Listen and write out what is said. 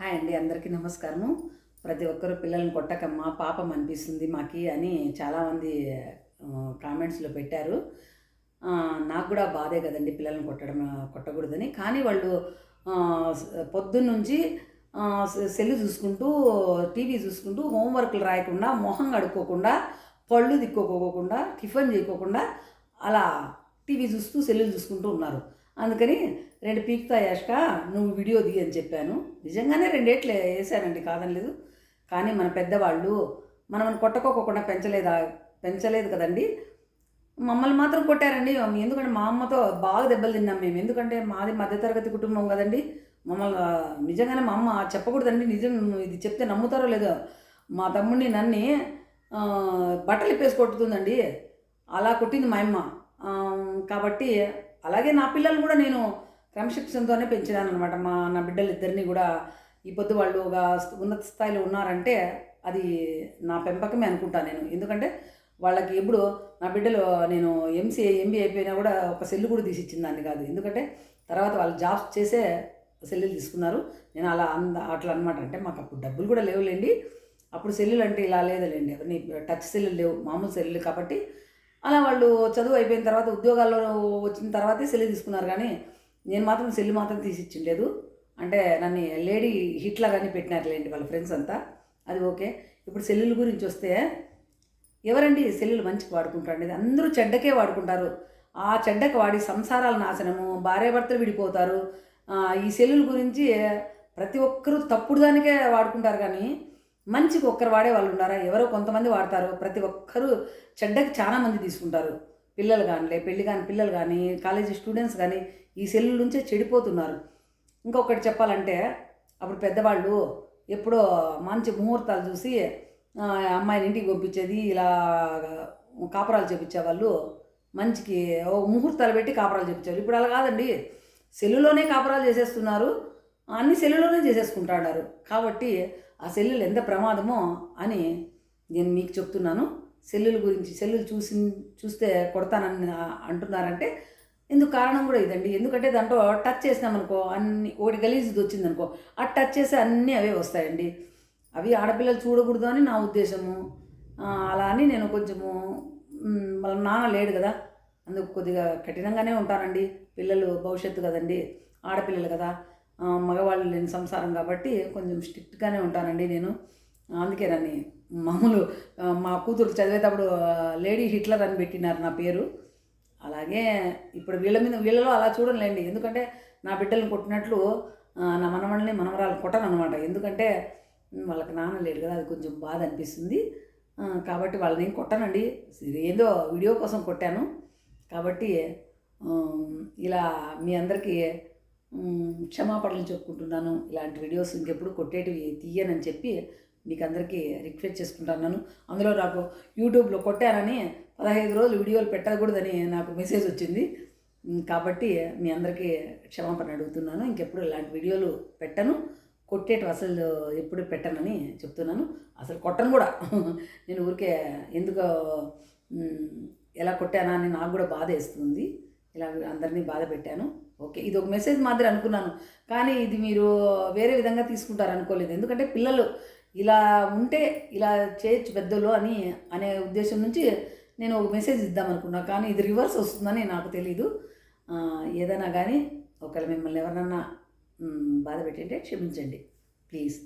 Hi అండి అందరికీ నమస్కారము. ప్రతి ఒక్కరు పిల్లల్ని కొట్టకమ్మా పాపం అనిపిస్తుంది మాకి అని చాలామంది కామెంట్స్లో పెట్టారు. నాకు కూడా బాధే కదండి పిల్లల్ని కొట్టడం కొట్టకూడదని. కానీ వాళ్ళు పొద్దున్నుంచి సెల్ చూసుకుంటూ టీవీ చూసుకుంటూ హోంవర్క్లు రాయకుండా మొహం కడుక్కోకుండా పళ్ళు దిక్కోకోకుండా టిఫిన్ చేయకోకుండా అలా టీవీ చూస్తూ సెల్లు చూసుకుంటూ ఉన్నారు. అందుకని రెండు పీక్తా యాష్క నువ్వు వీడియో దిగి అని చెప్పాను. నిజంగానే రెండేట్లు వేసానండి కాదనలేదు. కానీ మన పెద్దవాళ్ళు మనం కొట్టకోకుండా పెంచలేదా? పెంచలేదు కదండి. మమ్మల్ని మాత్రం కొట్టారండి. ఎందుకంటే మా అమ్మతో బాగా దెబ్బలు తిన్నాం మేము. ఎందుకంటే మాది మధ్యతరగతి కుటుంబం కదండి. మమ్మల్ని నిజంగానే మా అమ్మ చెప్పకూడదండి. నిజం ఇది చెప్తే నమ్ముతారో లేదో. మా తమ్ముడిని నన్ను బట్టలు ఇప్పేసి కొట్టుతుందండి. అలా కొట్టింది మా అమ్మ. కాబట్టి అలాగే నా పిల్లలు కూడా నేను క్రమశిక్షణతోనే పెంచినాను అనమాట మా నా బిడ్డలు ఇద్దరిని కూడా ఈ పొద్దు వాళ్ళు ఒక ఉన్నత స్థాయిలో ఉన్నారంటే అది నా పెంపకమే అనుకుంటాను నేను. ఎందుకంటే వాళ్ళకి ఎప్పుడు నా బిడ్డలు నేను ఎంసీఏ ఎంబీ అయిపోయినా కూడా ఒక సెల్లు కూడా తీసి ఇచ్చిందాన్ని కాదు. ఎందుకంటే తర్వాత వాళ్ళు జాబ్స్ చేసే సెల్లులు తీసుకున్నారు. నేను అలా అంద అట్లా అనమాట అంటే మాకు అప్పుడు డబ్బులు కూడా లేవులేండి. అప్పుడు సెల్లులు అంటే ఇలా లేదులేండి. టచ్ సెల్లులు లేవు. మామూలు సెల్లులు కాబట్టి అలా వాళ్ళు చదువు అయిపోయిన తర్వాత ఉద్యోగాల్లో వచ్చిన తర్వాతే సెల్లు తీసుకున్నారు కానీ నేను మాత్రం సెల్లు మాత్రం తీసి ఇచ్చిండలేదు అంటే నన్ను లేడీ హిట్లా కానీ పెట్టినారులేండి వాళ్ళ ఫ్రెండ్స్ అంతా. అది ఓకే. ఇప్పుడు సెల్లుల గురించి వస్తే ఎవరండి సెల్లులు మంచికి వాడుకుంటారండి అందరూ చెడ్డకే వాడుకుంటారు. ఆ చెడ్డకి వాడి సంసారాల నాశనము భార్యాభర్తలు విడిపోతారు. ఈ సెల్లుల గురించి ప్రతి ఒక్కరూ తప్పుడు దానికే వాడుకుంటారు కానీ మంచికి ఒక్కరు వాడే వాళ్ళు ఉన్నారా? ఎవరో కొంతమంది వాడతారు. ప్రతి ఒక్కరూ చెడ్డకి చాలా మంది తీసుకుంటారు. పిల్లలు కానీ పెళ్ళి కాని పిల్లలు కానీ కాలేజీ స్టూడెంట్స్ కానీ ఈ సెల్లు నుంచే చెడిపోతున్నారు. ఇంకొకటి చెప్పాలంటే అప్పుడు పెద్దవాళ్ళు ఎప్పుడో మంచి ముహూర్తాలు చూసి అమ్మాయిని ఇంటికి పంపించేది ఇలా కాపురాలు చేపించేవాళ్ళు మంచికి ఓ ముహూర్తాలు పెట్టి కాపురాలు చేపించారు ఇప్పుడు అలా కాదండి. సెల్లులోనే కాపురాలు చేసేస్తున్నారు. అన్ని సెల్లులోనే చేసేసుకుంటున్నారు కాబట్టి ఆ సెల్లులు ఎంత ప్రమాదమో అని నేను మీకు చెప్తున్నాను. సెల్లుల గురించి సెల్లులు చూసి చూస్తే కొడతానని అంటున్నారంటే ఎందుకు కారణం కూడా ఇదండి. ఎందుకంటే దాంట్లో టచ్ చేసినామనుకో అన్ని ఒకటి గలీజ్ది వచ్చిందనుకో ఆ టచ్ చేస్తే అన్నీ అవే వస్తాయండి. అవి ఆడపిల్లలు చూడకూడదు అని నా ఉద్దేశము. అలా అని నేను కొంచెము వాళ్ళ నాన్న లేడు కదా అందుకు కొద్దిగా కఠినంగానే ఉంటానండి పిల్లలు భవిష్యత్తు కదండి ఆడపిల్లలు కదా. మగవాళ్ళు లేని సంసారం కాబట్టి కొంచెం స్ట్రిక్ట్గానే ఉంటానండి నేను. అందుకే నన్ను మామూలు మా కూతురు చదివేటప్పుడు లేడీ హిట్లర్ అని పెట్టినారు నా పేరు. అలాగే ఇప్పుడు వీళ్ళ మీద వీళ్ళలో అలా చూడలేండి ఎందుకంటే నా బిడ్డలను కొట్టినట్లు నా మనమల్ని మనమరాలు కొట్టను అనమాట ఎందుకంటే వాళ్ళకి నాన్న లేడు కదా అది కొంచెం బాధ అనిపిస్తుంది. కాబట్టి వాళ్ళని ఏం కొట్టనండి. ఏదో ఏందో వీడియో కోసం కొట్టాను. కాబట్టి ఇలా మీ అందరికీ క్షమాపణలు చెప్పుకుంటున్నాను. ఇలాంటి వీడియోస్ ఇంకెప్పుడు కొట్టేటివి తీయనని చెప్పి మీకు అందరికీ రిక్వెస్ట్ చేసుకుంటున్నాను. అందులో నాకు యూట్యూబ్లో కొట్టానని పదహైదు రోజులు వీడియోలు పెట్టకూడదని నాకు మెసేజ్ వచ్చింది. కాబట్టి మీ అందరికీ క్షమాపణ అడుగుతున్నాను. ఇంకెప్పుడు ఇలాంటి వీడియోలు పెట్టను. కొట్టేటివి అసలు ఎప్పుడు పెట్టనని చెప్తున్నాను. అసలు కొట్టను కూడా. నేను ఊరికే ఎందుకో ఎలా కొట్టానా అని నాకు కూడా బాధ వేస్తుంది ఇలా అందరినీ బాధ పెట్టాను. ఓకే ఇది ఒక మెసేజ్ మాదిరి అనుకున్నాను. కానీ ఇది మీరు వేరే విధంగా తీసుకుంటారు అనుకోలేదు. ఎందుకంటే పిల్లలు ఇలా ఉంటే ఇలా చేయొచ్చు పెద్దలు అని అనే ఉద్దేశం నుంచి నేను ఒక మెసేజ్ ఇద్దాం అనుకున్నా. కానీ ఇది రివర్స్ వస్తుందని నాకు తెలీదు. ఏదైనా కానీ ఒకవేళ మిమ్మల్ని ఎవరన్నా బాధ పెట్టింటే క్షమించండి. ప్లీజ్.